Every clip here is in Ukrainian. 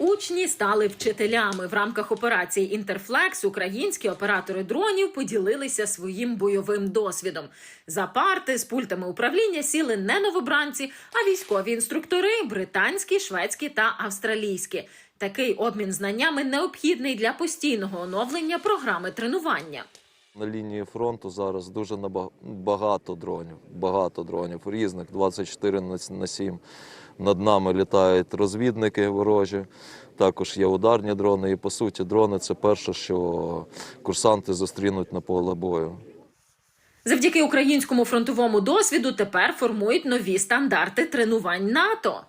Учні стали вчителями в рамках операції Інтерфлекс. Українські оператори дронів поділилися своїм бойовим досвідом. За парти з пультами управління сіли не новобранці, а військові інструктори британські, шведські та австралійські. Такий обмін знаннями необхідний для постійного оновлення програми тренування. На лінії фронту зараз дуже багато дронів, багато дронів різних, 24 на на 7. Над нами літають розвідники ворожі, також є ударні дрони. І по суті, дрони це перше, що курсанти зустрінуть на поле бою. Завдяки українському фронтовому досвіду тепер формують нові стандарти тренувань НАТО.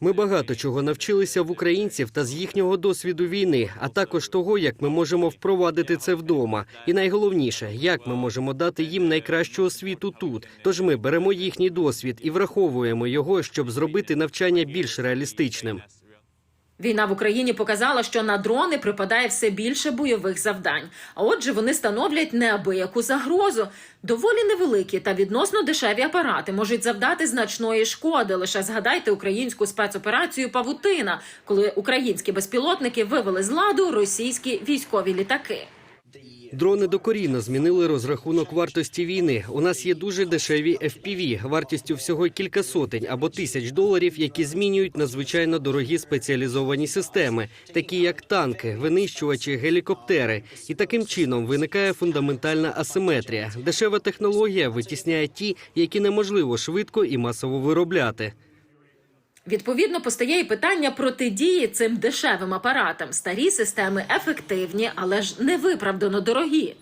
Ми багато чого навчилися в українців та з їхнього досвіду війни, а також того, як ми можемо впровадити це вдома. І найголовніше, як ми можемо дати їм найкращу освіту тут. Тож ми беремо їхній досвід і враховуємо його, щоб зробити навчання більш реалістичним. Війна в Україні показала, що на дрони припадає все більше бойових завдань. А отже, вони становлять неабияку загрозу. Доволі невеликі та відносно дешеві апарати можуть завдати значної шкоди. Лише згадайте українську спецоперацію Павутина, коли українські безпілотники вивели з ладу російські військові літаки. Дрони докорінно змінили розрахунок вартості війни. У нас є дуже дешеві FPV, вартістю всього кілька сотень або тисяч доларів, які змінюють надзвичайно дорогі спеціалізовані системи, такі як танки, винищувачі, гелікоптери. І таким чином виникає фундаментальна асиметрія. Дешева технологія витісняє ті, які неможливо швидко і масово виробляти. Відповідно, постає і питання протидії цим дешевим апаратам. Старі системи ефективні, але ж не виправдано дорогі.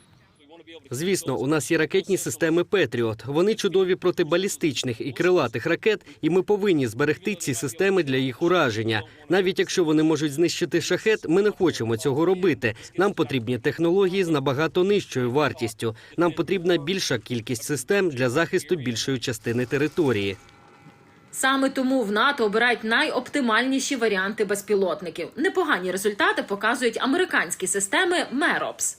Звісно, у нас є ракетні системи Петріот. Вони чудові проти балістичних і крилатих ракет, і ми повинні зберегти ці системи для їх ураження. Навіть якщо вони можуть знищити шахет, ми не хочемо цього робити. Нам потрібні технології з набагато нижчою вартістю. Нам потрібна більша кількість систем для захисту більшої частини території. Саме тому в НАТО обирають найоптимальніші варіанти безпілотників. Непогані результати показують американські системи Меропс.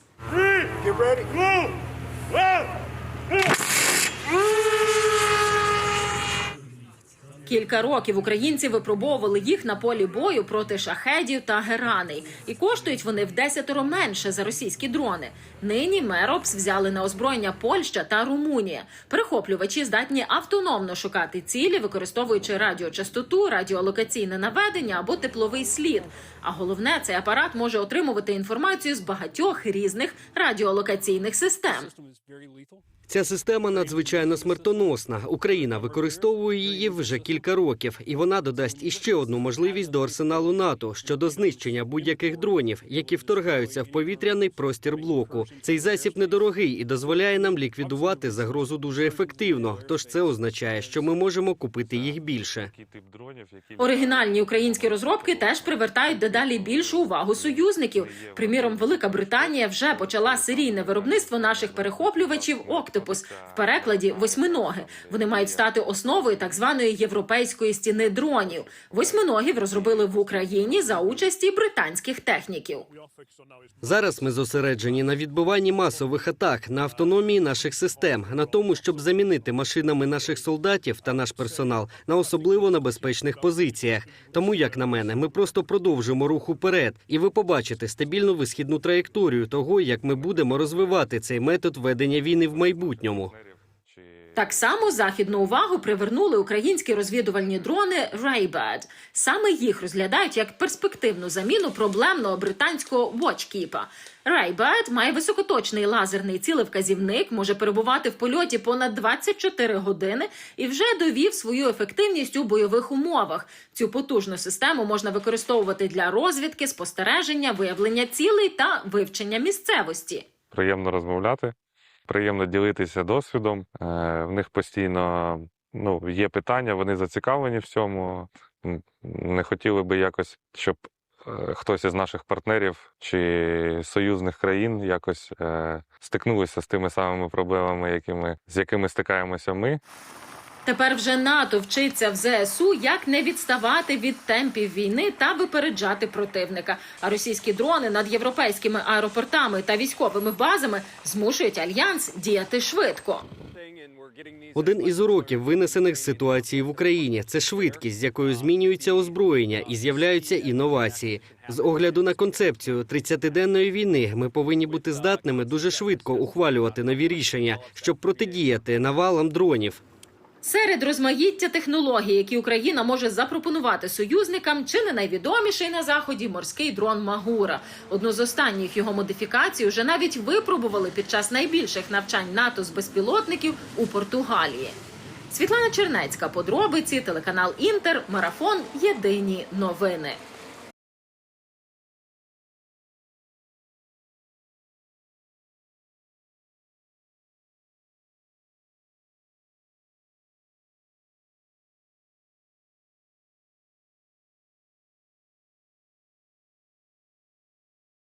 Кілька років українці випробовували їх на полі бою проти шахедів та гераней, і коштують вони в десятеро менше за російські дрони. Нині Меропс взяли на озброєння Польща та Румунія. Перехоплювачі здатні автономно шукати цілі, використовуючи радіочастоту, радіолокаційне наведення або тепловий слід. А головне, цей апарат може отримувати інформацію з багатьох різних радіолокаційних систем. Ця система надзвичайно смертоносна. Україна використовує її вже кілька років, і вона додасть іще одну можливість до арсеналу НАТО щодо знищення будь-яких дронів, які вторгаються в повітряний простір блоку. Цей засіб недорогий і дозволяє нам ліквідувати загрозу дуже ефективно. Тож це означає, що ми можемо купити їх більше. Оригінальні українські розробки теж привертають дедалі більшу увагу союзників. Приміром, Велика Британія вже почала серійне виробництво наших перехоплювачів Октопус в перекладі восьминоги. Вони мають стати основою так званої європейської стіни дронів. Восьминогів розробили в Україні за участі британських техніків. Зараз ми зосереджені на відбиванні масових атак, на автономії наших систем, на тому, щоб замінити машинами наших солдатів та наш персонал на особливо небезпечних позиціях. Тому, як на мене, ми просто продовжимо рух уперед, і ви побачите стабільну висхідну траєкторію того, як ми будемо розвивати цей метод ведення війни в майбутньому. Так само західну увагу привернули українські розвідувальні дрони Ray-Bird. Саме їх розглядають як перспективну заміну проблемного британського Watchkeeper. Ray-Bird має високоточний лазерний цілевказівник, може перебувати в польоті понад 24 години і вже довів свою ефективність у бойових умовах. Цю потужну систему можна використовувати для розвідки, спостереження, виявлення цілей та вивчення місцевості. приємно розмовляти, приємно ділитися досвідом. Е, В них постійно ну, є питання, вони зацікавлені в цьому. Не хотіли би якось, щоб е, хтось із наших партнерів чи союзних країн якось е, стикнулися з тими самими проблемами, якими, з якими стикаємося ми. Тепер вже НАТО вчиться в ЗСУ, як не відставати від темпів війни та випереджати противника. А російські дрони над європейськими аеропортами та військовими базами змушують альянс діяти швидко. Один із уроків, винесених з ситуації в Україні, це швидкість, з якою змінюється озброєння і з'являються інновації. З огляду на концепцію 30-денної війни ми повинні бути здатними дуже швидко ухвалювати нові рішення, щоб протидіяти навалам дронів. Серед розмаїття технологій, які Україна може запропонувати союзникам, чи не найвідоміший на заході морський дрон Магура. Одну з останніх його модифікацій вже навіть випробували під час найбільших навчань НАТО з безпілотників у Португалії. Світлана Чернецька, подробиці, телеканал Інтер, марафон. Єдині новини.